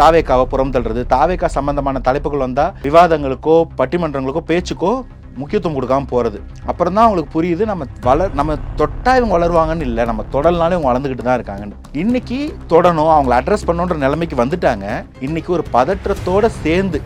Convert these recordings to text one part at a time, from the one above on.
தாவேக்காவை புறம் தள்ளுறது தாவேக்கா சம்பந்தமான தலைப்புகள் வந்தால் விவாதங்களுக்கோ பட்டிமன்றங்களுக்கோ பேச்சுக்கோ முக்கியத்துவம் கொடுக்காம போகிறது அப்புறம் தான் அவங்களுக்கு புரியுது நம்ம வளர் நம்ம தொட்டா இவங்க வளருவாங்கன்னு இல்லை. நம்ம தொடல்னாலே இவங்க வளர்ந்துக்கிட்டு தான் இருக்காங்கன்னு இன்னைக்கு தொடணும் அவங்கள அட்ரஸ் பண்ணணுன்ற நிலைமைக்கு வந்துட்டாங்க. இன்னைக்கு ஒரு பதற்றத்தோட சேர்ந்து.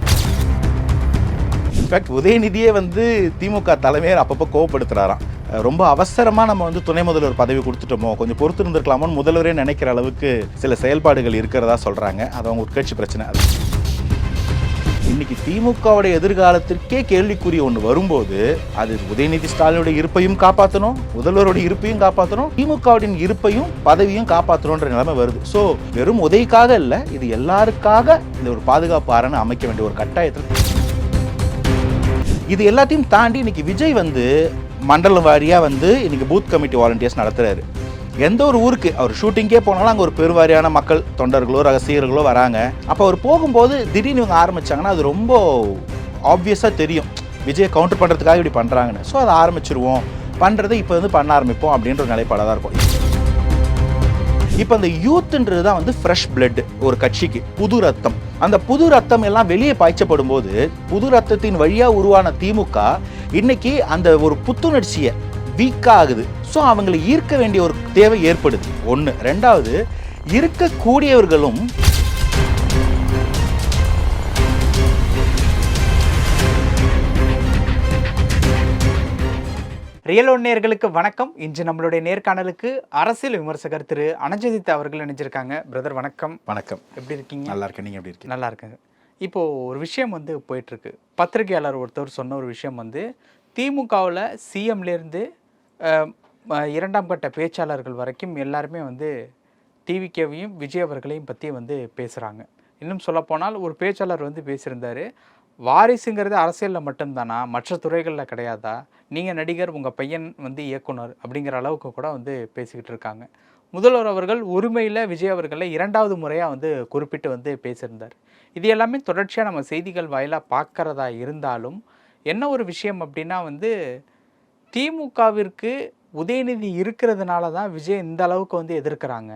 இன்ஃபேக்ட் உதயநிதியே வந்து திமுக தலைமையர் அப்பப்போ கோவப்படுத்துகிறாராம் ரொம்ப அவசரமாக நம்ம வந்து துணை முதல்வர் பதவி கொடுத்துட்டோமோ கொஞ்சம் பொறுத்து இருந்திருக்கலாமோன்னு முதல்வரே நினைக்கிற அளவுக்கு சில செயல்பாடுகள் இருக்கிறதா சொல்கிறாங்க அது அவங்க உட்கட்சி பிரச்சனை அது. இன்னைக்கு திமுகவுடைய எதிர்காலத்திற்கே கேள்விக்குறி ஒன்று வரும்போது அது உதயநிதி ஸ்டாலினுடைய இருப்பையும் காப்பாற்றணும் முதல்வருடைய இருப்பையும் காப்பாற்றணும் திமுகவுடைய இருப்பையும் பதவியும் காப்பாற்றணுன்ற நிலைமை வருது. ஸோ வெறும் உதவிக்காக இல்லை இது எல்லாருக்காக இந்த ஒரு பாதுகாப்பு அரணை அமைக்க வேண்டிய ஒரு கட்டாயத்தில். இது எல்லாத்தையும் தாண்டி இன்னைக்கு விஜய் வந்து மண்டலம் வாரியாக வந்து இன்றைக்கி பூத் கமிட்டி வாலண்டியர்ஸ் நடத்துகிறாரு எந்த ஒரு ஊருக்கு அவர் ஷூட்டிங்கே போனாலும் அங்கே ஒரு பெருவாரியான மக்கள் தொண்டர்களோ ரகசியர்களோ வராங்க. அப்போ அவர் போகும்போது திடீர்னு இவங்க ஆரம்பிச்சாங்கன்னா அது ரொம்ப ஆப்வியஸாக தெரியும். விஜயை கவுண்டர் பண்ணுறதுக்காக இப்படி பண்ணுறாங்கன்னு ஸோ அதை ஆரம்பிச்சிருவோம். பண்ணுறதை இப்போ வந்து பண்ண ஆரம்பிப்போம் அப்படின்ற ஒரு நிலைப்பாடாக தான் இருக்கும். இப்போ அந்த யூத்ன்றது தான் வந்து ஃப்ரெஷ் பிளட் ஒரு கட்சிக்கு. புது ரத்தம். அந்த புது ரத்தம் எல்லாம் வெளியே பாய்ச்சப்படும் போது புது ரத்தத்தின் வழியாக உருவான திமுக இன்னைக்கு அந்த ஒரு புத்துணர்ச்சியை வீக் ஆகுது. ஸோ அவங்களை ஈர்க்க வேண்டிய ஒரு தேவை ஏற்படுது. ஒன்று ரெண்டாவது இருக்கக்கூடியவர்களும் ரியல் நேயர்களுக்கு வணக்கம். இன்று நம்மளுடைய நேர்காணலுக்கு அரசியல் விமர்சகர் திரு. அனஜதித் அவர்கள் இணைஞ்சிருக்காங்க. பிரதர் வணக்கம். வணக்கம். எப்படி இருக்கீங்க? நல்லா இருக்கேன். நீங்கள் எப்படி இருக்கீங்க? நல்லா இருக்குங்க இப்போ ஒரு விஷயம் வந்து போயிட்டுருக்கு. பத்திரிகையாளர் ஒருத்தர் சொன்ன ஒரு விஷயம் வந்து திமுகவில் சிஎம்லேருந்து இரண்டாம் கட்ட பேச்சாளர்கள் வரைக்கும் எல்லாருமே வந்து டிவிகேவையும் விஜய் அவர்களையும் பற்றி வந்து பேசுகிறாங்க இன்னும் சொல்லப்போனால் ஒரு பேச்சாளர் வந்து பேசியிருந்தாரு வாரிசுங்கிறது அரசியலில் மட்டும்தானா? மற்ற துறைகளில் கிடையாதா? நீங்கள் நடிகர் உங்கள் பையன் வந்து இயக்குனர் அப்படிங்கிற அளவுக்கு கூட வந்து பேசிக்கிட்டு இருக்காங்க. முதல்வர் அவர்கள் உரிமையில் விஜய் அவர்களை இரண்டாவது முறையாக வந்து குறிப்பிட்டு வந்து பேசியிருந்தார். இது எல்லாமே தொடர்ச்சியாக நம்ம செய்திகள் வாயிலாக பார்க்கறதா இருந்தாலும் என்ன ஒரு விஷயம் அப்படின்னா வந்து திமுகவிற்கு உதயநிதி இருக்கிறதுனால தான் விஜய் இந்த அளவுக்கு வந்து எதிர்க்கிறாங்க.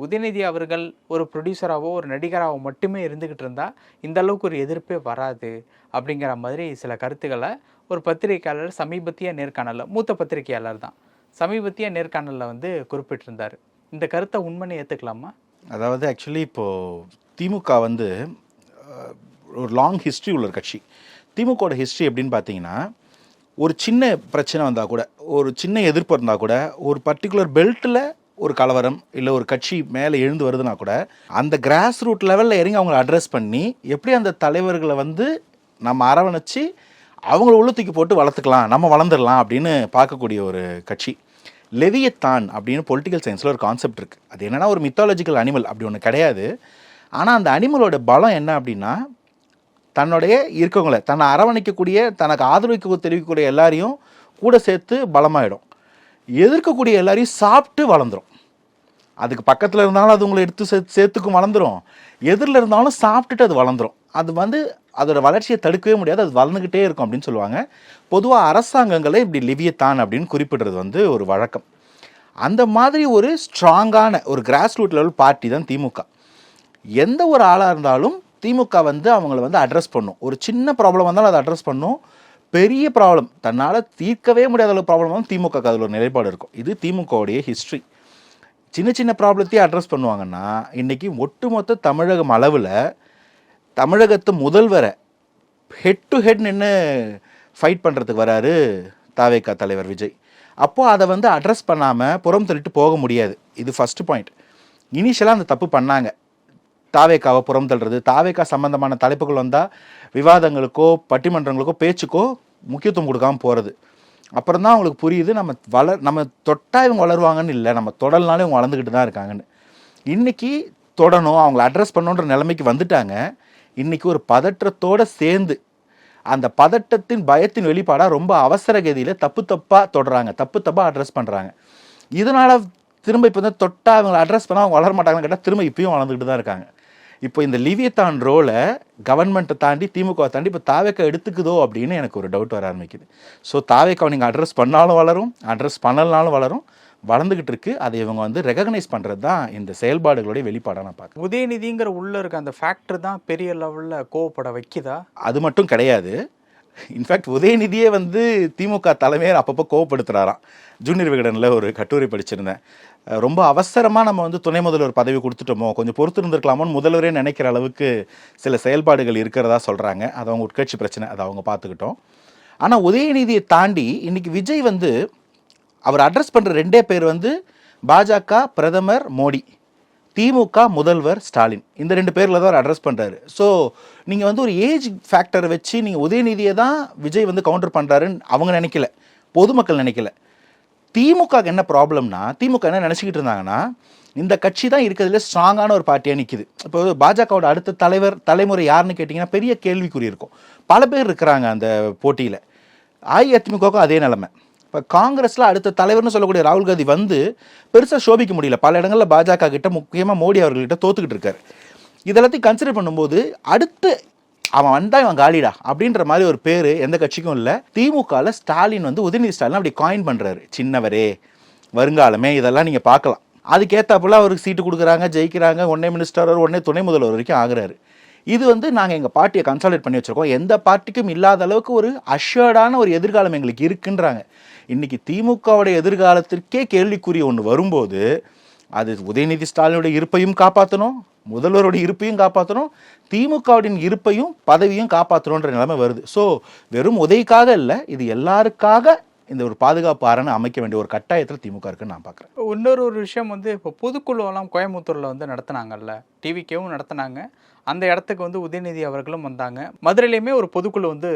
உதயநிதி அவர்கள் ஒரு ப்ரொடியூசராகவோ ஒரு நடிகராகவோ மட்டுமே இருந்துக்கிட்டு இருந்தால் இந்த அளவுக்கு ஒரு எதிர்ப்பே வராது அப்படிங்கிற மாதிரி சில கருத்துக்களை ஒரு பத்திரிகையாளர் சமீபத்திய நேர்காணலில் மூத்த பத்திரிகையாளர் தான் சமீபத்திய நேர்காணலில் வந்து குறிப்பிட்டிருந்தார். இந்த கருத்தை உண்மைன்னு ஏற்றுக்கலாமா அதாவது ஆக்சுவலி இப்போது திமுக வந்து ஒரு லாங் ஹிஸ்ட்ரி உள்ள ஒரு கட்சி. திமுகவோட ஹிஸ்ட்ரி எப்படின்னு பார்த்தீங்கன்னா ஒரு சின்ன பிரச்சனை வந்தால் கூட ஒரு சின்ன எதிர்ப்பு இருந்தால் கூட ஒரு பர்டிகுலர் பெல்ட்டில் ஒரு கலவரம் இல்லை ஒரு கட்சி மேலே எழுந்து வருதுன்னா கூட அந்த கிராஸ் ரூட் லெவலில் இறங்கி அவங்கள அட்ரஸ் பண்ணி எப்படி அந்த தலைவர்களை வந்து நம்ம அரவணைச்சு அவங்கள உள்ள தூக்கி போட்டு வளர்த்துக்கலாம் நம்ம வளர்ந்துடலாம் அப்படின்னு பார்க்கக்கூடிய ஒரு கட்சி. லெவியத்தான் அப்படின்னு பொலிட்டிக்கல் சயின்ஸில் ஒரு கான்செப்ட் இருக்குது அது என்னன்னா ஒரு மித்தாலஜிக்கல் அனிமல் அப்படி ஒன்று கிடையாது. ஆனால் அந்த அனிமலோட பலம் என்ன அப்படின்னா தன்னுடைய இருக்கவங்கள தன்னை அரவணைக்கக்கூடிய தனக்கு ஆதரவு தெரிவிக்கக்கூடிய எல்லாரையும் கூட சேர்த்து பலமாயிடும். எதிர்க்கக்கூடிய எல்லாரையும் சாப்பிட்டு வளர்ந்துடும் அதுக்கு பக்கத்தில் இருந்தாலும் அது உங்களை எடுத்து சேர்த்து சேர்த்துக்கும் வளர்ந்துரும். எதிரில் இருந்தாலும் சாப்பிட்டுட்டு அது வளர்ந்துடும் அது வந்து அதோட வளர்ச்சியை தடுக்கவே முடியாது அது வளர்ந்துக்கிட்டே இருக்கும் அப்படின்னு சொல்லுவாங்க. பொதுவாக அரசாங்கங்களை இப்படி லிவியத்தான் அப்படின்னு குறிப்பிடுறது வந்து ஒரு வழக்கம். அந்த மாதிரி ஒரு ஸ்ட்ராங்கான ஒரு கிராஸ் ரூட் லெவல் பார்ட்டி தான் திமுக. எந்த ஒரு ஆளாக இருந்தாலும் திமுக வந்து அவங்கள வந்து அட்ரஸ் பண்ணும். ஒரு சின்ன ப்ராப்ளம் வந்தாலும் அதை அட்ரஸ் பண்ணும். பெரிய ப்ராப்ளம் தன்னால் தீர்க்கவே முடியாத அளவு ப்ராப்ளம் வந்து திமுக அதில் ஒரு நிலைப்பாடு இருக்கும். இது திமுகவுடைய ஹிஸ்ட்ரி சின்ன சின்ன ப்ராப்ளத்தையும் அட்ரஸ் பண்ணுவாங்கன்னா இன்றைக்கி ஒட்டுமொத்த தமிழகம் அளவில் தமிழகத்து முதல்வரை ஹெட் டு ஹெட் நின்று ஃபைட் பண்ணுறதுக்கு வராரு தாவேக்கா தலைவர் விஜய். அப்போது அதை வந்து அட்ரஸ் பண்ணாமல் புறம் தள்ளிட்டு போக முடியாது. இது ஃபஸ்ட்டு பாயிண்ட் இனிஷியலாக அந்த தப்பு பண்ணாங்க. தாவேக்காவை புறம் தள்ளுறது தாவேக்கா சம்மந்தமான தலைப்புகள் வந்தால் விவாதங்களுக்கோ பட்டிமன்றங்களுக்கோ பேச்சுக்கோ முக்கியத்துவம் கொடுக்காம போகிறது அப்புறம் தான் அவங்களுக்கு புரியுது நம்ம வளர் நம்ம தொட்டால் இவங்க வளருவாங்கன்னு இல்லை நம்ம தொடல்னாலே இவங்க வளர்ந்துக்கிட்டு தான் இருக்காங்கன்னு. இன்றைக்கி தொடணும் அவங்கள அட்ரஸ் பண்ணணுன்ற நிலைமைக்கு வந்துட்டாங்க. இன்னைக்கு ஒரு பதற்றத்தோட சேர்ந்து அந்த பதட்டத்தின் பயத்தின் வெளிப்பாடாக ரொம்ப அவசர கதியில் தப்பு தப்பாக தொடுறாங்க. தப்பு தப்பாக அட்ரஸ் பண்ணுறாங்க இதனால் திரும்ப இப்போ வந்து தொட்டால் அவங்களை அட்ரஸ் பண்ணால் அவங்க வளர மாட்டாங்கன்னு கேட்டால் திரும்ப இப்பயும் வளர்ந்துக்கிட்டு தான் இருக்காங்க. இப்போ இந்த லிவியத்தான் ரோலை கவர்மெண்ட்டை தாண்டி திமுக தாண்டி இப்போ தாவேக்கா எடுத்துக்குதோ அப்படின்னு எனக்கு ஒரு டவுட் வர ஆரம்பிக்குது. ஸோ தாவேக்காவை நீங்கள் அட்ரஸ் பண்ணாலும் வளரும் அட்ரஸ் பண்ணலனாலும் வளரும். வளர்ந்துக்கிட்டு இருக்கு அதை இவங்க வந்து ரெகக்னைஸ் பண்ணுறது தான் இந்த செயல்பாடுகளுடைய வெளிப்பாடாக நான் பார்க்குறேன். உதயநிதிங்கிற உள்ள இருக்க அந்த ஃபேக்டர் தான் பெரிய லெவலில் கோவப்பட வைக்குதா? அது மட்டும் கிடையாது. இன்ஃபேக்ட் உதயநிதியே வந்து திமுக தலைமையை அப்பப்போ கோவப்படுத்துகிறாராம் ஜூனியர் விகடனில் ஒரு கட்டுரை படிச்சிருந்தேன். ரொம்ப அவசரமாக நம்ம வந்து துணை முதல்வர் பதவி கொடுத்துட்டோமோ கொஞ்சம் பொறுத்து இருந்திருக்கலாமோன்னு முதல்வரே நினைக்கிற அளவுக்கு சில செயல்பாடுகள் இருக்கிறதா சொல்கிறாங்க அது அவங்க உட்கட்சி பிரச்சனை அதை அவங்க பார்த்துக்கிட்டோம். ஆனால் உதயநிதியை தாண்டி இன்னைக்கு விஜய் வந்து அவர் அட்ரஸ் பண்ணுற ரெண்டே பேர் வந்து பாஜக பிரதமர் மோடி. திமுக முதல்வர் ஸ்டாலின். இந்த ரெண்டு பேரில் தான் அவர் அட்ரஸ் பண்ணுறாரு ஸோ நீங்கள் வந்து ஒரு ஏஜ் ஃபேக்டரை வச்சு நீங்கள் உதயநிதியை தான் விஜய் வந்து கவுண்டர் பண்ணுறாருன்னு அவங்க நினைக்கல. பொதுமக்கள் நினைக்கல. திமுக என்ன ப்ராப்ளம்னா திமுக என்ன நினச்சிக்கிட்டு இருந்தாங்கன்னா இந்த கட்சி தான் இருக்கிறதுல ஸ்ட்ராங்கான ஒரு பார்ட்டியாக நிற்கிது இப்போ பாஜகவோட அடுத்த தலைவர் தலைமுறை யாருன்னு கேட்டிங்கன்னா பெரிய கேள்விக்குறி இருக்கும். பல பேர் இருக்கிறாங்க அந்த போட்டியில். அஇஅதிமுகவுக்கும் அதே நிலமை. இப்போ காங்கிரஸில் அடுத்த தலைவர்னு சொல்லக்கூடிய ராகுல் காந்தி வந்து பெருசாக சோபிக்க முடியல. பல இடங்களில் பாஜக கிட்ட முக்கியமாக மோடி அவர்கள்கிட்ட தோத்துக்கிட்டு இருக்காரு. இதெல்லாத்தையும் கன்சிடர் பண்ணும்போது அடுத்து அவன் வந்தா இவன் காலிடா அப்படின்ற மாதிரி ஒரு பேர் எந்த கட்சிக்கும் இல்லை. திமுகவில் ஸ்டாலின் வந்து உதயநிதி ஸ்டாலின் அப்படி காயின் பண்ணுறாரு சின்னவரே வருங்காலமே இதெல்லாம் நீங்கள் பார்க்கலாம். அதுக்கேற்றாப்புல அவருக்கு சீட்டு கொடுக்குறாங்க ஜெயிக்கிறாங்க ஒன்னே மினிஸ்டர் ஒன்னே துணை முதல்வர் வரைக்கும் ஆகுறாரு. இது வந்து நாங்கள் எங்கள் பார்ட்டியை கன்சாலிடேட் பண்ணி வச்சுருக்கோம். எந்த பார்ட்டிக்கும் இல்லாத அளவுக்கு ஒரு அஷ்யர்டான ஒரு எதிர்காலம் எங்களுக்கு இருக்குன்றாங்க. இன்றைக்கி திமுகவுடைய எதிர்காலத்திற்கே கேள்விக்குறி ஒன்று வரும்போது அது உதயநிதி ஸ்டாலினுடைய இருப்பையும் காப்பாற்றணும் முதல்வருடைய இருப்பையும் காப்பாற்றணும் திமுகவுடைய இருப்பையும் பதவியும் காப்பாற்றணுன்ற நிலைமை வருது. ஸோ வெறும் உதவிக்காக இல்லை இது எல்லாருக்காக இந்த ஒரு பாதுகாப்பு அரணை அமைக்க வேண்டிய ஒரு கட்டாயத்தில் திமுக இருக்குன்னு நான் பார்க்குறேன் இன்னொரு ஒரு விஷயம் வந்து இப்போ பொதுக்குழுவெல்லாம் கோயம்புத்தூரில் வந்து நடத்துனாங்கல்ல டிவிக்கேவும் நடத்துனாங்க. அந்த இடத்துக்கு வந்து உதயநிதி அவர்களும் வந்தாங்க. மதுரையிலையுமே ஒரு பொதுக்குழு வந்து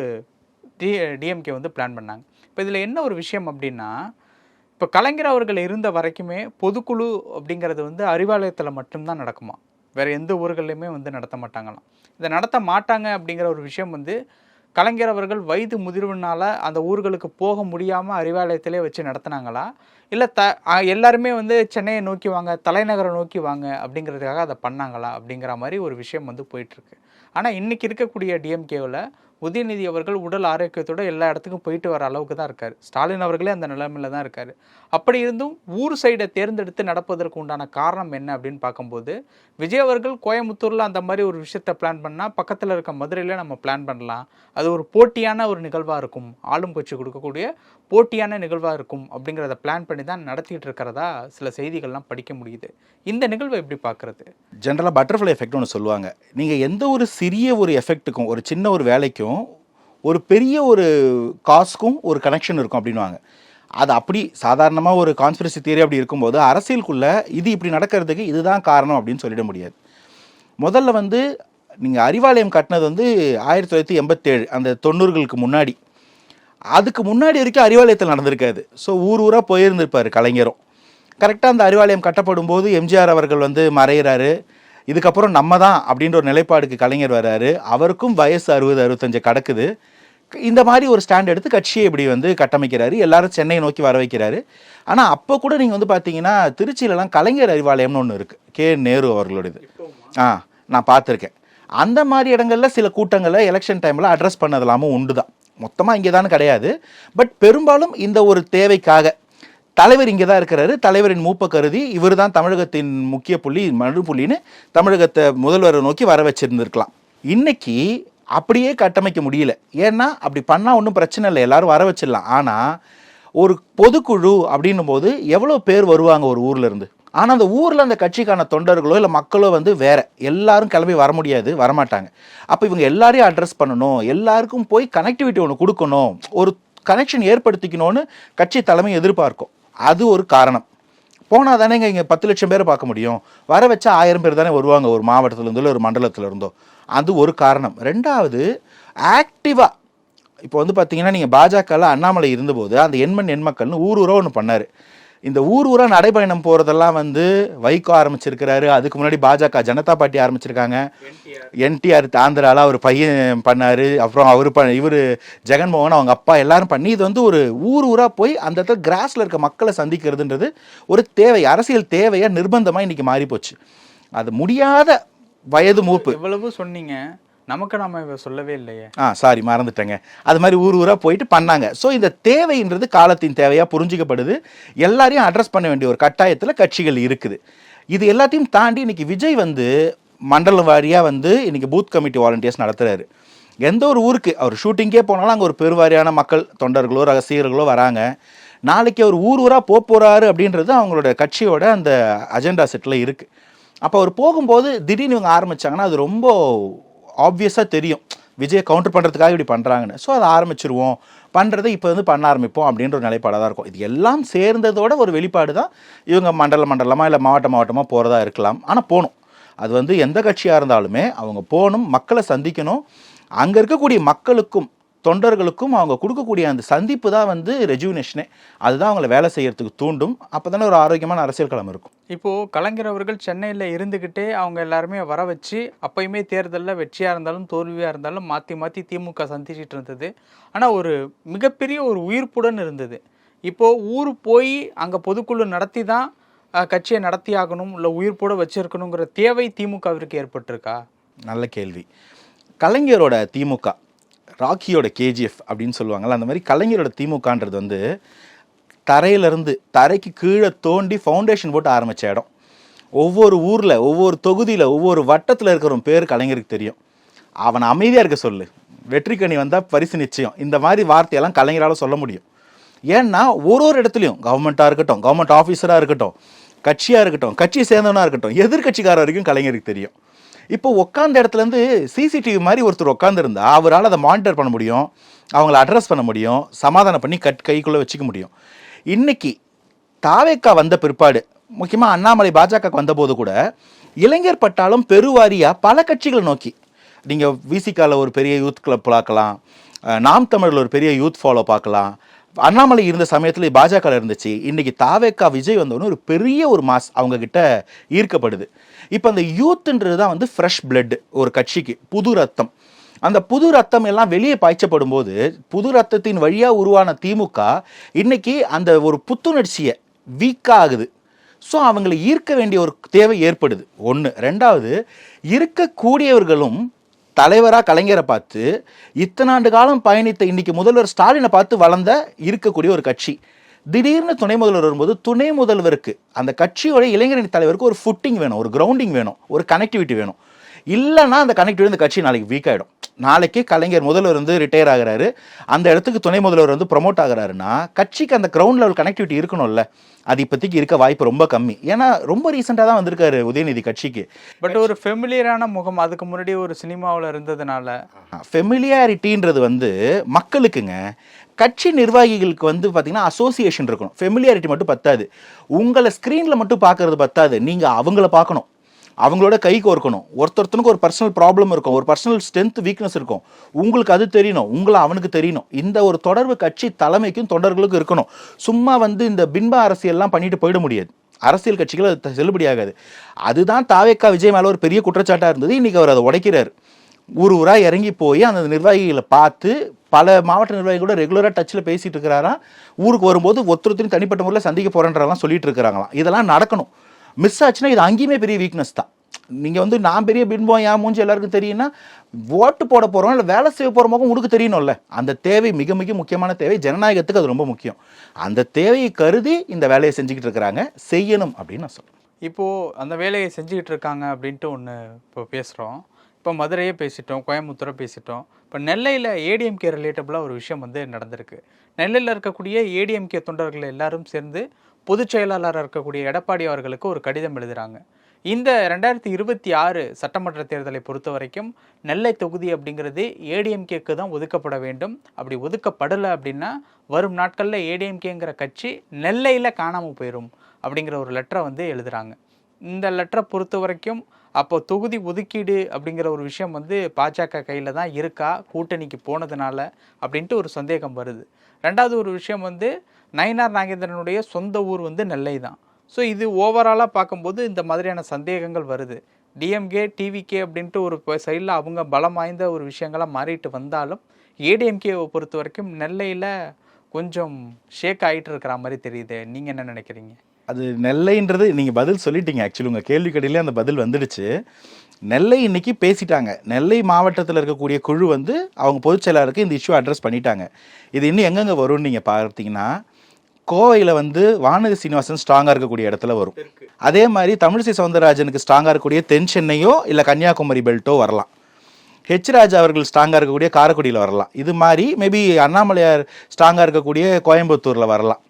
டி டிஎம்கே வந்து பிளான் பண்ணாங்க. இப்போ இதில் என்ன ஒரு விஷயம் அப்படின்னா இப்போ கலைஞர் அவர்கள் இருந்த வரைக்குமே பொதுக்குழு அப்படிங்கிறது வந்து அறிவாலயத்தில் மட்டும்தான் நடக்குமா? வேறு எந்த ஊர்கள்லையுமே வந்து நடத்த மாட்டாங்களாம். இதை நடத்த மாட்டாங்க அப்படிங்கிற ஒரு விஷயம் வந்து கலைஞர் அவர்கள் வயது முதிர்வுனால அந்த ஊர்களுக்கு போக முடியாமல் அறிவாலயத்திலே வச்சு நடத்துனாங்களா? இல்லை த எல்லாருமே வந்து சென்னையை நோக்கி வாங்க தலைநகரை நோக்கி வாங்க அப்படிங்கிறதுக்காக அதை பண்ணாங்களா அப்படிங்கிற மாதிரி ஒரு விஷயம் வந்து போயிட்டுருக்கு ஆனால் இன்னைக்கு இருக்கக்கூடிய டிஎம்கேவில் உதயநிதி அவர்கள் உடல் ஆரோக்கியத்தோட எல்லா இடத்துக்கும் போயிட்டு வர அளவுக்கு தான் இருக்கார். ஸ்டாலின் அவர்களே அந்த நிலைமையில் தான் இருக்கார். அப்படி இருந்தும் ஊர் சைடை தேர்ந்தெடுத்து நடப்பதற்கு உண்டான காரணம் என்ன அப்படின்னு பார்க்கும்போது விஜய் அவர்கள் கோயம்புத்தூரில் அந்த மாதிரி ஒரு விஷயத்த பிளான் பண்ணால் பக்கத்தில் இருக்க மதுரையில் நம்ம பிளான் பண்ணலாம். அது ஒரு போட்டியான ஒரு நிகழ்வாக இருக்கும். ஆளும் கட்சி கொடுக்கக்கூடிய போட்டியான நிகழ்வாக இருக்கும் அப்படிங்கிறத பிளான் பண்ணி தான் நடத்திட்டு இருக்கிறதா சில செய்திகள்லாம் படிக்க முடியுது. இந்த நிகழ்வை எப்படி பார்க்குறது? ஜென்ரலாக பட்டர்ஃப்ளை எஃபெக்ட் ஒன்று சொல்லுவாங்க. நீங்கள் எந்த ஒரு சிறிய ஒரு எஃபெக்ட்டுக்கும் ஒரு சின்ன ஒரு வேலைக்கும் ஒரு பெரிய ஒரு காஸ்க்கும் ஒரு கனெக்ஷன் இருக்கும் அப்படின்வாங்க அது அப்படி சாதாரணமாக ஒரு கான்ஸ்பிரசி தியரி அப்படி இருக்கும்போது அரசியலுக்குள்ளே இது இப்படி நடக்கிறதுக்கு இதுதான் காரணம் அப்படின்னு சொல்லிட முடியாது. முதல்ல வந்து நீங்கள் அறிவாலயம் கட்டினது வந்து ஆயிரத்தி தொள்ளாயிரத்தி எண்பத்தேழு அந்த தொண்ணூறுகளுக்கு முன்னாடி. அதுக்கு முன்னாடி வரைக்கும் அறிவாலயத்தில் நடந்திருக்காது. ஸோ ஊர் ஊராக போயிருந்திருப்பார் கலைஞரும். கரெக்டாக அந்த அறிவாலயம் கட்டப்படும் போது எம்ஜிஆர் அவர்கள் வந்து மறையிறாரு. இதுக்கப்புறம் நம்ம தான் அப்படின்ற ஒரு நிலைப்பாடுக்கு கலைஞர் வர்றாரு. அவருக்கும் வயசு அறுபது அறுபத்தஞ்சு கடக்குது. இந்த மாதிரி ஒரு ஸ்டாண்ட் எடுத்து கட்சியை இப்படி வந்து கட்டமைக்கிறாரு. எல்லாரும் சென்னையை நோக்கி வர வைக்கிறாரு. ஆனால் அப்போ கூட நீங்கள் வந்து பார்த்தீங்கன்னா திருச்சியிலலாம் கலைஞர் அறிவாலயம்னு ஒன்று இருக்குது கே. நேரு அவர்களுடையது. ஆ நான் பார்த்துருக்கேன். அந்த மாதிரி இடங்கள்ல சில கூட்டங்களை எலெக்ஷன் டைமில் அட்ரஸ் பண்ணதெல்லாமும் உண்டு தான் மொத்தமாக இங்கே தான் கிடையாது. பட் பெரும்பாலும் இந்த ஒரு தேவைக்காக தலைவர் இங்கே தான் இருக்கிறாரு. தலைவரின் மூப்ப கருதி இவர் தான் தமிழகத்தின் முக்கிய புள்ளி மறு புள்ளின்னு தமிழகத்தை முதல்வரை நோக்கி வர வச்சிருந்துருக்கலாம். இன்னைக்கு அப்படியே கட்டமைக்க முடியல. ஏன்னா அப்படி பண்ணால் ஒன்றும் பிரச்சனை இல்லை. எல்லாரும் வர வச்சிடலாம். ஆனால் ஒரு பொதுக்குழு அப்படின்னும் போது எவ்வளோ பேர் வருவாங்க ஒரு ஊர்லேருந்து ஆனால் அந்த ஊரில் அந்த கட்சிக்கான தொண்டர்களோ இல்லை மக்களோ வந்து வேறு. எல்லாரும் கிளம்பி வர முடியாது வரமாட்டாங்க. அப்போ இவங்க எல்லாரையும் அட்ரஸ் பண்ணணும் எல்லாருக்கும் போய் கனெக்டிவிட்டி ஒன்று கொடுக்கணும் ஒரு கனெக்ஷன் ஏற்படுத்திக்கணும்னு கட்சி தலைமை எதிர்பார்க்கும். அது ஒரு காரணம். போனால் தானேங்க இங்கே பத்து லட்சம் பேர் பார்க்க முடியும். வர வச்சா ஆயிரம் பேர் தானே வருவாங்க ஒரு மாவட்டத்துல இருந்தோ இல்லை ஒரு மண்டலத்தில் இருந்தோ அது ஒரு காரணம். ரெண்டாவது ஆக்டிவாக இப்போ வந்து பார்த்தீங்கன்னா நீங்கள் பாஜகவில் அண்ணாமலை இருந்தபோது அந்த எண்மண் எண்மக்கள்னு ஊர் ஊராக ஒன்று பண்ணார். இந்த ஊர் ஊராக நடைபயணம் போகிறதெல்லாம் வந்து வைகோ ஆரம்பிச்சிருக்கிறாரு. அதுக்கு முன்னாடி பாஜக ஜனதா பார்ட்டி ஆரம்பிச்சிருக்காங்க. என்டிஆர் ஆந்திராவில் அவர் பையன் பண்ணாரு. அப்புறம் அவர் ப இவர் ஜெகன்மோகன் அவங்க அப்பா எல்லாரும் பண்ணி இது வந்து ஒரு ஊர் ஊராக போய் அந்த இடத்துல கிராஸில் இருக்க மக்களை சந்திக்கிறதுன்றது ஒரு தேவை. அரசியல் தேவையாக நிர்பந்தமாக இன்றைக்கி மாறி போச்சு அது முடியாத வயது மூப்பு. எவ்வளவு சொன்னீங்க. நமக்கு நம்ம சொல்லவே இல்லையே. ஆ சாரி மறந்துட்டேங்க. அது மாதிரி ஊர் ஊராக போயிட்டு பண்ணாங்க. ஸோ இந்த தேவைன்றது காலத்தின் தேவையாக புரிஞ்சிக்கப்படுது. எல்லாரையும் அட்ரஸ் பண்ண வேண்டிய ஒரு கட்டாயத்தில் கட்சிகள் இருக்குது. இது எல்லாத்தையும் தாண்டி இன்றைக்கி விஜய் வந்து மண்டலம் வாரியாக வந்து இன்றைக்கி பூத் கமிட்டி வாலண்டியர்ஸ் நடத்துகிறாரு எந்த ஒரு ஊருக்கு அவர் ஷூட்டிங்கே போனாலும் அங்கே ஒரு பெருவாரியான மக்கள் தொண்டர்களோ ரகசியர்களோ வராங்க. நாளைக்கு அவர் ஊர் ஊராக போக போகிறாரு அப்படின்றது அவங்களோட கட்சியோட அந்த அஜெண்டா செட்டில் இருக்குது அப்போ அவர் போகும்போது திடீர்னு இவங்க ஆரம்பிச்சாங்கன்னா அது ரொம்ப ஆப்வியஸாக தெரியும். விஜயை கவுண்டர் பண்ணுறதுக்காக இப்படி பண்ணுறாங்கன்னு ஸோ அதை ஆரம்பிச்சிருவோம். பண்ணுறதை இப்போ வந்து பண்ண ஆரம்பிப்போம் அப்படின்ற ஒரு நிலைப்பாடாக தான் இருக்கும். இது எல்லாம் சேர்ந்ததோட ஒரு வெளிப்பாடு தான் இவங்க மண்டல மண்டலமாக இல்லை மாவட்ட மாவட்டமாக போகிறதா இருக்கலாம். ஆனால் போகணும். அது வந்து எந்த கட்சியாக இருந்தாலுமே அவங்க போகணும் மக்களை சந்திக்கணும். அங்கே இருக்கக்கூடிய மக்களுக்கும் தொண்டர்களுக்கும் அவங்க கொடுக்கக்கூடிய அந்த சந்திப்பு தான் வந்து ரெஜுவினேஷனே அதுதான் அவங்கள வேலை செய்யறதுக்கு தூண்டும். அப்போ தானே ஒரு ஆரோக்கியமான அரசியல் களம் இருக்கும். இப்போ கலைஞர் அவர்கள் சென்னையில் இருந்துக்கிட்டே அவங்க எல்லாருமே வர வச்சு அப்பயுமே தேர்தலில் வெற்றியாக இருந்தாலும் தோல்வியாக இருந்தாலும் மாற்றி மாற்றி திமுக சந்திச்சிட்டு இருந்தது. ஆனால் ஒரு மிகப்பெரிய ஒரு உயிர்ப்புடன் இருந்தது. இப்போ ஊர் போய் அங்கே பொதுக்குழு நடத்தி தான் கட்சியை நடத்தி ஆகணும் இல்லை உயிர்ப்போட வச்சிருக்கணுங்கிற தேவை திமுகவிற்கு ஏற்பட்டிருக்கா? நல்ல கேள்வி. கலைஞரோட திமுக ராக்கியோட கேஜிஎஃப் அப்படின்னு சொல்லுவாங்கல்ல அந்த மாதிரி கலைஞரோட திமுகன்றது வந்து தரையிலேருந்து தரைக்கு கீழே தோண்டி ஃபவுண்டேஷன் போட்டு ஆரம்பித்த இடம். ஒவ்வொரு ஊரில் ஒவ்வொரு தொகுதியில் ஒவ்வொரு வட்டத்தில் இருக்கிறவன் பேர் கலைஞருக்கு தெரியும். அவனை அமைதியாக இருக்க சொல்லு. வெற்றிக்கணி வந்தால் பரிசு நிச்சயம். இந்த மாதிரி வார்த்தையெல்லாம் கலைஞரால் சொல்ல முடியும். ஏன்னா ஒரு ஒரு இடத்துலையும் கவர்மெண்ட்டாக இருக்கட்டும் கவர்மெண்ட் ஆஃபீஸராக இருக்கட்டும் கட்சியாக இருக்கட்டும் கட்சி சேர்ந்தவனாக இருக்கட்டும் எதிர்கட்சிக்காரர் வரைக்கும் கலைஞருக்கு தெரியும். இப்போ உட்காந்த இடத்துலேருந்து சிசிடிவி மாதிரி ஒருத்தர் உட்காந்துருந்தா அவரால் அதை மானிட்டர் பண்ண முடியும் அவங்கள அட்ரஸ் பண்ண முடியும் சமாதானம் பண்ணி கட் கைக்குள்ளே வச்சுக்க முடியும். இன்னைக்கு தாவேக்கா வந்த பிற்பாடு முக்கியமாக அண்ணாமலை பாஜகவுக்கு வந்தபோது கூட இளைஞர் பட்டாலும் பெருவாரியாக பல கட்சிகளை நோக்கி. நீங்கள் விசிகாவில் ஒரு பெரிய யூத் கிளப் பார்க்கலாம் நாம் தமிழில் ஒரு பெரிய யூத் ஃபாலோ பார்க்கலாம் அண்ணாமலை இருந்த சமயத்தில் பாஜக இருந்துச்சு. இன்னைக்கு தாவேக்கா விஜய் வந்தோடனே ஒரு பெரிய ஒரு மாஸ் அவங்க கிட்ட ஈர்க்கப்படுது. இப்போ அந்த யூத்துன்றது தான் வந்து ஃப்ரெஷ் பிளட் ஒரு கட்சிக்கு புது ரத்தம். அந்த புது ரத்தம் எல்லாம் வெளியே பாய்ச்சப்படும் போது புது ரத்தத்தின் வழியாக உருவான திமுக இன்னைக்கு அந்த ஒரு புத்துணர்ச்சியை வீக்காகுது ஆகுது. ஸோ அவங்களை ஈர்க்க வேண்டிய ஒரு தேவை ஏற்படுது. ஒன்று ரெண்டாவது இருக்கக்கூடியவர்களும் தலைவராக கலைஞரை பார்த்து இத்தனை ஆண்டு காலம் பயணித்த இன்னைக்கு முதல்வர் ஸ்டாலினை பார்த்து வளர்ந்த இருக்கக்கூடிய ஒரு கட்சி. திடீர்னு துணை முதல்வர் வரும்போது துணை முதல்வருக்கு அந்த கட்சியோட இளைஞரணி தலைவருக்கு ஒரு ஃபுட்டிங் வேணும் ஒரு கிரவுண்டிங் வேணும் ஒரு கனெக்டிவிட்டி வேணும். இல்லைன்னா அந்த கனெக்டிவிட்டி இந்த கட்சி நாளைக்கு வீக் ஆகிடும் நாளைக்கு கலைஞர் முதல்வர் வந்து ரிட்டையர் ஆகுறாரு. அந்த இடத்துக்கு துணை முதல்வர் வந்து ப்ரொமோட் ஆகுறாருன்னா கட்சிக்கு அந்த கிரவுண்ட் லெவல் கனெக்டிவிட்டி இருக்கணும்ல. அது இப்போதைக்கு இருக்க வாய்ப்பு ரொம்ப கம்மி. ஏன்னா ரொம்ப ரீசெண்டாக தான் வந்திருக்காரு உதயநிதி கட்சிக்கு. பட் ஒரு ஃபெமிலியரான முகம் அதுக்கு முன்னாடி ஒரு சினிமாவில் இருந்ததுனால. ஃபெமிலியாரிட்டின்றது வந்து மக்களுக்குங்க கட்சி நிர்வாகிகளுக்கு வந்து பார்த்தீங்கன்னா அசோசியேஷன் இருக்கணும். ஃபெமிலியாரிட்டி மட்டும் பத்தாது. உங்களை ஸ்க்ரீனில் மட்டும் பார்க்கறது பத்தாது. நீங்கள் அவங்கள பார்க்கணும். அவங்களோட கை கோர்க்கணும். ஒருத்தருத்தனுக்கு ஒரு பர்சனல் ப்ராப்ளம் இருக்கும். ஒரு பர்சனல் ஸ்ட்ரென்த் வீக்னஸ் இருக்கும். உங்களுக்கு அது தெரியணும். உங்களை அவனுக்கு தெரியணும். இந்த ஒரு தொடர்பு கட்சி தலைமைக்கும் தொண்டர்களுக்கும் இருக்கணும். சும்மா வந்து இந்த பின்ப அரசியல்லாம் பண்ணிட்டு போயிட முடியாது. அரசியல் கட்சிகள் அது செல்லுபடியாகாது. அதுதான் தாவேக்கா விஜய் மேலே ஒரு பெரிய குற்றச்சாட்டாக இருந்தது. இன்றைக்கி அவர் அதை உடைக்கிறார். ஊர் ஊராக இறங்கி போய் அந்த நிர்வாகிகளை பார்த்து பல மாவட்ட நிர்வாகிகளோட ரெகுலராக டச்சில் பேசிகிட்டு இருக்கிறாராம். ஊருக்கு வரும்போது ஒருத்தருத்தையும் தனிப்பட்ட முறையில் சந்திக்க போகிறேன்றலாம் சொல்லிட்டு இருக்கிறாங்களாம். இதெல்லாம் நடக்கணும். மிஸ் ஆச்சுன்னா இது அங்கேயுமே பெரிய வீக்னஸ் தான். நீங்கள் வந்து நான் பெரிய பின்பம் ஏன் மூஞ்சி எல்லாருக்கும் தெரியும்னா ஓட்டு போட போகிறோம் இல்லை வேலை செய்ய போகிறோமோ உனக்கு தெரியணும்ல. அந்த தேவை மிக மிக முக்கியமான தேவை. ஜனநாயகத்துக்கு அது ரொம்ப முக்கியம். அந்த தேவையை கருதி இந்த வேலையை செஞ்சுக்கிட்டு இருக்கிறாங்க. செய்யணும் அப்படின்னு நான் சொல்றேன். இப்போது அந்த வேலையை செஞ்சுக்கிட்டு இருக்காங்க அப்படின்ட்டு ஒன்று இப்போ பேசுகிறோம் இப்போ மதுரையே பேசிட்டோம் கோயம்புத்தூரை பேசிட்டோம். இப்போ நெல்லையில் ஏடிஎம்கே ரிலேட்டபுளாக ஒரு விஷயம் வந்து நடந்திருக்கு. நெல்லையில் இருக்கக்கூடிய ஏடிஎம்கே தொண்டர்கள் எல்லாரும் சேர்ந்து பொதுச் செயலாளராக இருக்கக்கூடிய எடப்பாடி அவர்களுக்கு ஒரு கடிதம் எழுதுகிறாங்க இந்த ரெண்டாயிரத்தி இருபத்தி ஆறு சட்டமன்ற தேர்தலை பொறுத்த வரைக்கும் நெல்லை தொகுதி அப்படிங்கிறது ஏடிஎம்கேக்கு தான் ஒதுக்கப்பட வேண்டும். அப்படி ஒதுக்கப்படலை அப்படின்னா வரும் நாட்களில் ஏடிஎம்கேங்கிற கட்சி நெல்லையில் காணாமல் போயிடும் அப்படிங்கிற ஒரு லெட்டரை வந்து எழுதுகிறாங்க இந்த லெட்டரை பொறுத்த வரைக்கும் அப்போ தொகுதி ஒதுக்கீடு அப்படிங்கிற ஒரு விஷயம் வந்து பாஜக கையில் தான் இருக்கா? கூட்டணிக்கு போனதுனால அப்படின்ட்டு ஒரு சந்தேகம் வருது. ரெண்டாவது ஒரு விஷயம் வந்து நயினார் நாகேந்திரனுடைய சொந்த ஊர் வந்து நெல்லை தான். ஸோ இது ஓவராலாக பார்க்கும்போது இந்த மாதிரியான சந்தேகங்கள் வருது. டிஎம்கே டிவிகே அப்படின்ட்டு ஒரு சைடில் அவங்க பலம் வாய்ந்த ஒரு விஷயங்களாக மாறிட்டு வந்தாலும் ஏடிஎம்கேவை பொறுத்த வரைக்கும் நெல்லையில் கொஞ்சம் ஷேக் ஆகிட்டு இருக்கிற மாதிரி தெரியுது. நீங்கள் என்ன நினைக்கிறீங்க? அது நெல்லைன்றது நீங்கள் பதில் சொல்லிட்டீங்க. ஆக்சுவலி உங்கள் கேள்வி கடையிலே அந்த பதில் வந்துடுச்சு. நெல்லை இன்னைக்கு பேசிட்டாங்க. நெல்லை மாவட்டத்தில் இருக்கக்கூடிய குழு வந்து அவங்க பொதுச் செயலாளருக்கு இந்த இஷ்யூ அட்ரஸ் பண்ணிட்டாங்க. இது இன்னும் எங்கெங்கே வரும்னு நீங்கள் பார்த்தீங்கன்னா கோவையில் வந்து வானதி சீனிவாசன் ஸ்ட்ராங்காக இருக்கக்கூடிய இடத்துல வரும். அதே மாதிரி தமிழிசை சவுந்தரராஜனுக்கு ஸ்ட்ராங்காக இருக்கக்கூடிய தென் சென்னையோ இல்லை கன்னியாகுமரி பெல்ட்டோ வரலாம். ஹெச் ராஜா அவர்கள் ஸ்ட்ராங்காக இருக்கக்கூடிய காரைக்குடியில் வரலாம். இது மாதிரி மேபி அண்ணாமலையார் ஸ்ட்ராங்காக இருக்கக்கூடிய கோயம்புத்தூரில் வரலாம்.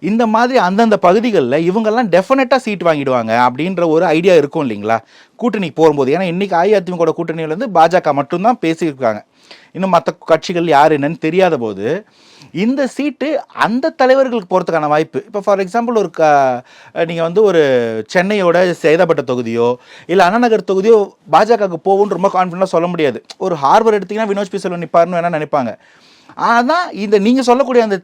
இந்த மாதிரி அந்தந்த பகுதிகளில் இவங்கெல்லாம் டெஃபினட்டாக சீட் வாங்கிடுவாங்க அப்படின்ற ஒரு ஐடியா இருக்கும் இல்லைங்களா? கூட்டணி போகும்போது. ஏன்னா இன்றைக்கி அஇஅதிமுக கூட்டணியிலேருந்து பாஜக மட்டும்தான் பேசியிருக்காங்க. இன்னும் மற்ற கட்சிகள் யார் என்னன்னு தெரியாத போது இந்த சீட்டு அந்த தலைவர்களுக்கு போகிறதுக்கான வாய்ப்பு. இப்போ ஃபார் எக்ஸாம்பிள் ஒரு க நீங்கள் வந்து ஒரு சென்னையோட சேதப்பட்ட தொகுதியோ இல்லை அண்ணாநகர் தொகுதியோ பாஜகவுக்கு போகும்னு ரொம்ப கான்ஃபிடண்டாக சொல்ல முடியாது. ஒரு ஹார்வர் எடுத்திங்கன்னா வினோத் பி செல்வன் நிற்பாருன்னு வேணால் நினைப்பாங்க. ஆனால் இந்த நீங்கள் சொல்லக்கூடிய அந்த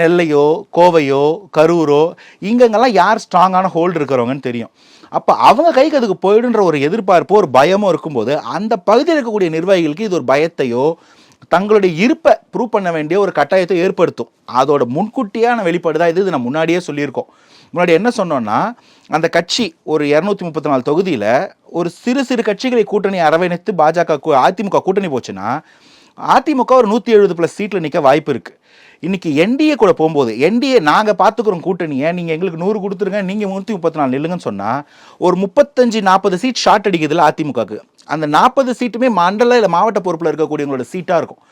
நெல்லையோ கோவையோ கரூரோ இங்கங்கெல்லாம் யார் ஸ்ட்ராங்கான ஹோல்டு இருக்கிறவங்கன்னு தெரியும். அப்போ அவங்க கைக்கு அதுக்கு போயிடுன்ற ஒரு எதிர்பார்ப்போ ஒரு பயமோ இருக்கும்போது அந்த பகுதியில் இருக்கக்கூடிய நிர்வாகிகளுக்கு இது ஒரு பயத்தையோ தங்களுடைய இருப்பை ப்ரூவ் பண்ண வேண்டிய ஒரு கட்டாயத்தை ஏற்படுத்தும். அதோட முன்கூட்டியான வெளிப்பாடு தான் இது. இது நான் முன்னாடியே சொல்லியிருக்கோம். முன்னாடி என்ன சொன்னோன்னா அந்த கட்சி ஒரு இரநூத்தி முப்பத்தி நாலு தொகுதியில் ஒரு சிறு சிறு கட்சிகளை கூட்டணி அரவணைத்து பாஜக அதிமுக கூட்டணி போச்சுன்னா அதிமுக ஒரு நூற்றி எழுபது ப்ளஸ் சீட்டில் நிற்க வாய்ப்பு இருக்குது இன்னைக்கு என்டிஏ கூட போகும்போது என்டிஏ நாங்கள் பார்த்துக்குறோம் கூட்டணியை நீங்கள் எங்களுக்கு நூறு கொடுத்துருங்க நீங்கள் நூற்றி முப்பத்தி நாலு நில்லுங்கன்னு சொன்னால் ஒரு முப்பத்தஞ்சு நாற்பது சீட் ஷார்ட் அடிக்குதுல அதிமுகக்கு. அந்த நாற்பது சீட்டுமே மண்டல இல்லை மாவட்ட பொறுப்பில் இருக்கக்கூடியவங்களோட சீட்டாக இருக்கும்.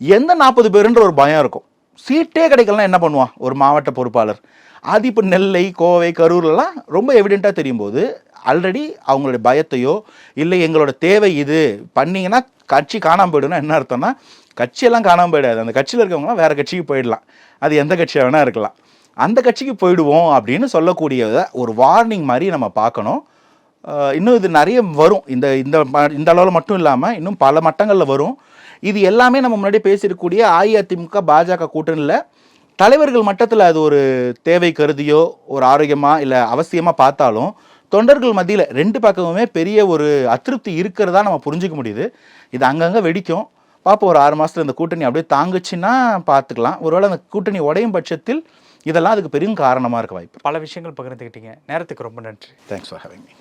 எந்த நாற்பது பேருன்ற ஒரு பயம் இருக்கும். சீட்டே கிடைக்கலனா என்ன பண்ணுவான்? ஒரு மாவட்ட பொறுப்பாளர். அது இப்போ நெல்லை கோவை கரூர்லாம் ரொம்ப எவிடெண்ட்டாக தெரியும் போது ஆல்ரெடி அவங்களுடைய பயத்தையோ இல்லை எங்களோட தேவை இது பண்ணீங்கன்னா கட்சி காணாமல் போயிடும்னா என்ன அர்த்தம்னா கட்சியெல்லாம் காணாமல் போயிடாது. அந்த கட்சியில் இருக்கவங்களாம் வேறு கட்சிக்கு போயிடலாம். அது எந்த கட்சியாக வேணால் இருக்கலாம். அந்த கட்சிக்கு போயிடுவோம் அப்படின்னு சொல்லக்கூடியதை ஒரு வார்னிங் மாதிரி நம்ம பார்க்கணும். இன்னும் இது நிறைய வரும். இந்த இந்த ம- இந்த அளவில் மட்டும் இல்லாமல் இன்னும் பல மட்டங்களில் வரும். இது எல்லாமே நம்ம முன்னாடி பேசியிருக்கக்கூடிய அஇஅதிமுக பாஜக கூட்டணியில் தலைவர்கள் மட்டத்தில் அது ஒரு தேவை கருதியோ ஒரு ஆரோக்கியமாக இல்லை அவசியமாக பார்த்தாலும் தொண்டர்கள் மத்தியில் ரெண்டு பக்கமுமே பெரிய ஒரு அதிருப்தி இருக்கிறதா நம்ம புரிஞ்சுக்க முடியுது. இது அங்கங்கே வெடிக்கும். பார்ப்போம் ஒரு ஆறு மாதத்தில் இந்த கூட்டணி அப்படியே தாங்குச்சுன்னா பார்த்துக்கலாம். ஒருவேளை அந்த கூட்டணி உடையும் பட்சத்தில் இதெல்லாம் அதுக்கு பெரும் காரணமாக இருக்க வாய்ப்பு பல விஷயங்கள் பகிர்ந்துக்கிட்டீங்க நேரத்துக்கு ரொம்ப நன்றி. Thanks for having me